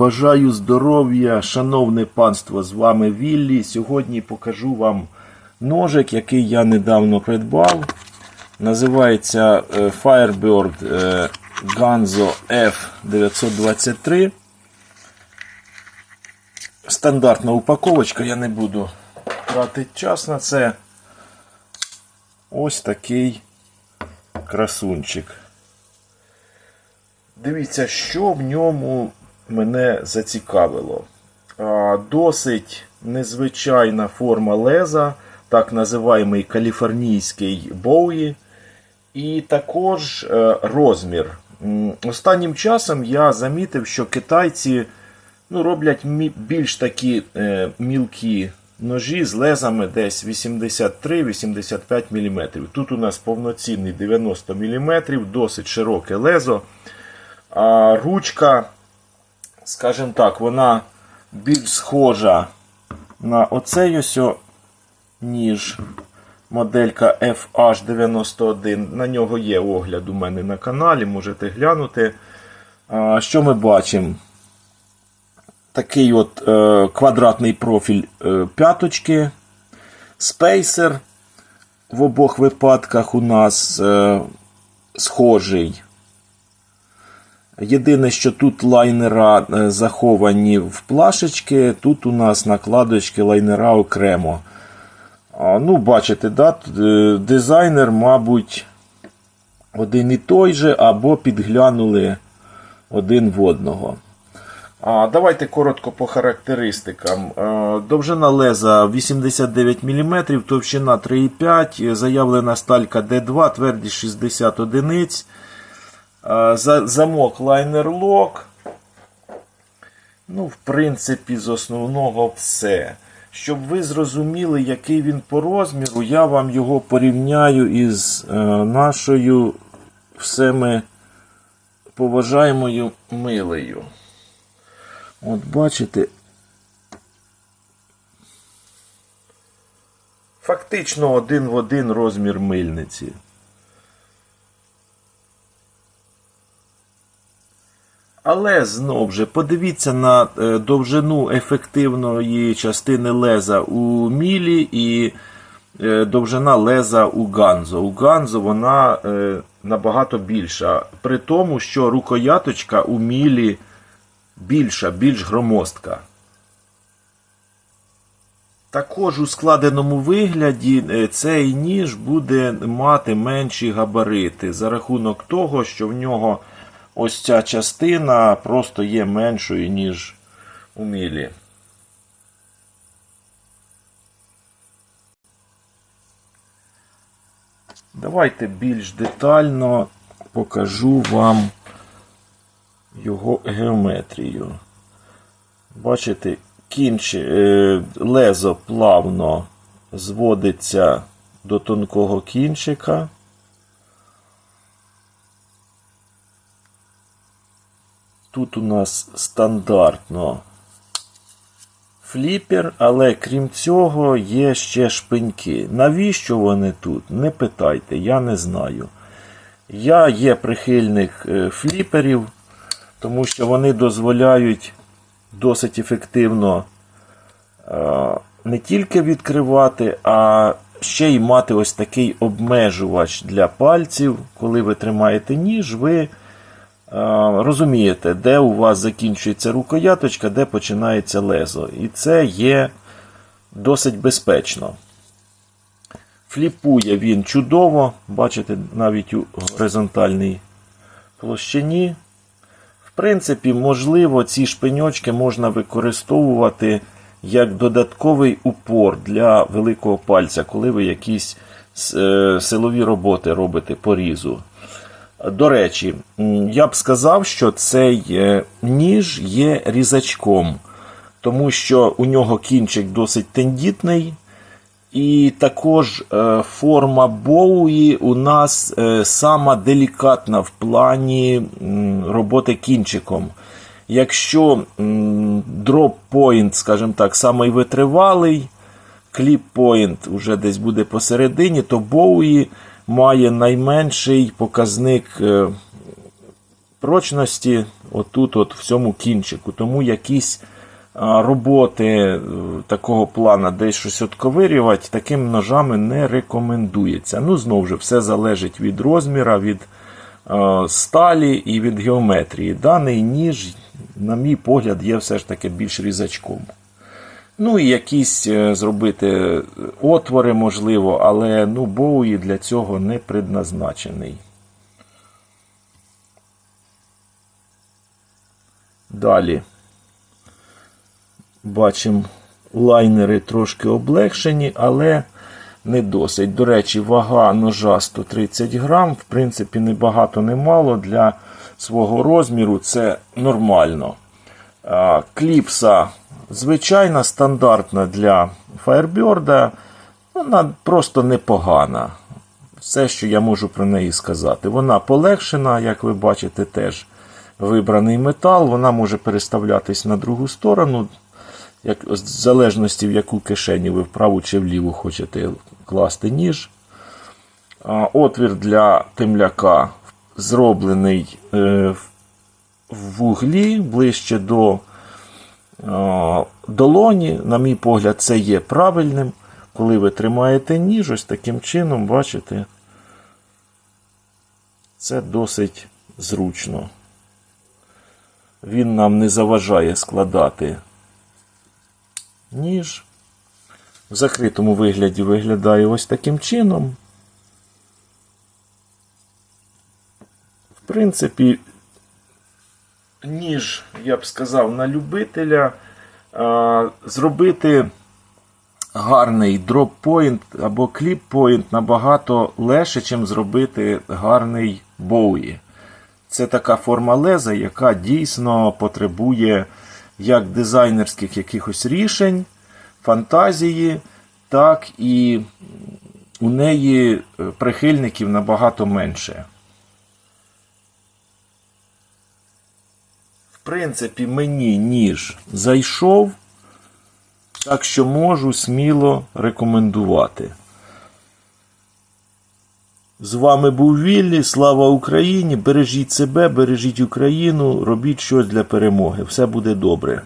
Бажаю здоров'я, шановне панство, з вами Віллі. Сьогодні покажу вам ножик, який я недавно придбав. Називається е, Firebird е, Ganzo F923. Стандартна упаковочка, я не буду тратити час на це. Ось такий красунчик. Дивіться, що в ньому мене зацікавило. Досить незвичайна форма леза, так називаємий каліфорнійський боуї. І також е, розмір. Останнім часом я замітив, що китайці ну, роблять більш такі е, мілкі ножі з лезами десь 83-85 мм. Тут у нас повноцінний 90 мм, досить широке лезо. А ручка, скажімо так, вона більш схожа на оцей ось, ніж моделька FH91. На нього є огляд у мене на каналі, можете глянути. Що ми бачимо? Такий от е, квадратний профіль е, п'яточки, спейсер в обох випадках у нас е, схожий. Єдине, що тут лайнера е, заховані в плашечки, тут у нас накладочки лайнера окремо. Ну, бачите, да, е, дизайнер, мабуть, один і той же, або підглянули один в одного. А, Давайте коротко по характеристикам. Е, Довжина леза 89 мм, товщина 3,5, заявлена сталька D2, твердість 60 одиниць. За- Замок лайнер лок. Ну, в принципі, з основного все. Щоб ви зрозуміли, який він по розміру, я вам його порівняю із е, нашою всеми поважаємою милею. От бачите. Фактично один в один розмір мильниці. Але знов же подивіться на е, довжину ефективної частини леза у мілі і е, довжина леза у ганзо. У ганзо вона е, набагато більша. При тому, що рукояточка у мілі більша, більш громоздка. Також у складеному вигляді цей ніж буде мати менші габарити за рахунок того, що в нього ось ця частина просто є меншою, ніж у мілі. Давайте більш детально покажу вам його геометрію. Бачите, кінч, е, лезо плавно зводиться до тонкого кінчика. Тут у нас стандартно фліпер, але крім цього є ще шпиньки. Навіщо вони тут? Не питайте, я не знаю. Я є прихильник е, фліперів, тому що вони дозволяють досить ефективно е, не тільки відкривати, а ще й мати ось такий обмежувач для пальців. Коли ви тримаєте ніж, ви розумієте, де у вас закінчується рукояточка, де починається лезо. І це є досить безпечно. Фліпує він чудово, бачите, навіть у горизонтальній площині. В принципі, можливо, ці шпиньочки можна використовувати як додатковий упор для великого пальця, коли ви якісь е, силові роботи робите по різу. До речі, я б сказав, що цей е, ніж є різачком, тому що у нього кінчик досить тендітний. І також е, форма боуї у нас е, сама делікатна в плані роботи кінчиком. Якщо дроп point, скажімо так, самий витривалий, кліп point вже десь буде посередині, то боуї має найменший показник е, прочності отут, от в цьому кінчику. Тому якісь роботи е, такого плана, десь щось отковирювати, такими ножами не рекомендується. Ну, знову ж, все залежить від розміра, від е, сталі і від геометрії. Даний ніж, на мій погляд, є все ж таки більш різачком. Ну і якісь е, зробити отвори, можливо, але ну, Боуї для цього не предназначений. Далі. Бачимо, лайнери трошки облегшені, але не досить. До речі, вага ножа 130 грам. В принципі, не багато, не мало. Для свого розміру це нормально. Кліпса звичайна, стандартна для Firebird. Вона просто непогана. Все, що я можу про неї сказати. Вона полегшена, як ви бачите, теж вибраний метал. Вона може переставлятись на другу сторону, як, в залежності в яку кишеню ви вправу чи вліву хочете класти ніж. Отвір для темляка зроблений е, в- вуглі ближче до долоні. На мій погляд, це є правильним. Коли ви тримаєте ніж, ось таким чином, бачите, це досить зручно. Він нам не заважає складати ніж. В закритому вигляді виглядає ось таким чином. В принципі, ніж, я б сказав, на любителя зробити гарний дроп-пойнт або кліп-пойнт набагато легше, ніж зробити гарний боуї. Це така форма леза, яка дійсно потребує як дизайнерських якихось рішень, фантазії, так і у неї е, прихильників набагато менше. В принципі, мені ніж зайшов, так що можу сміло рекомендувати. З вами був Віллі. Слава Україні! Бережіть себе, бережіть Україну, робіть щось для перемоги. Все буде добре.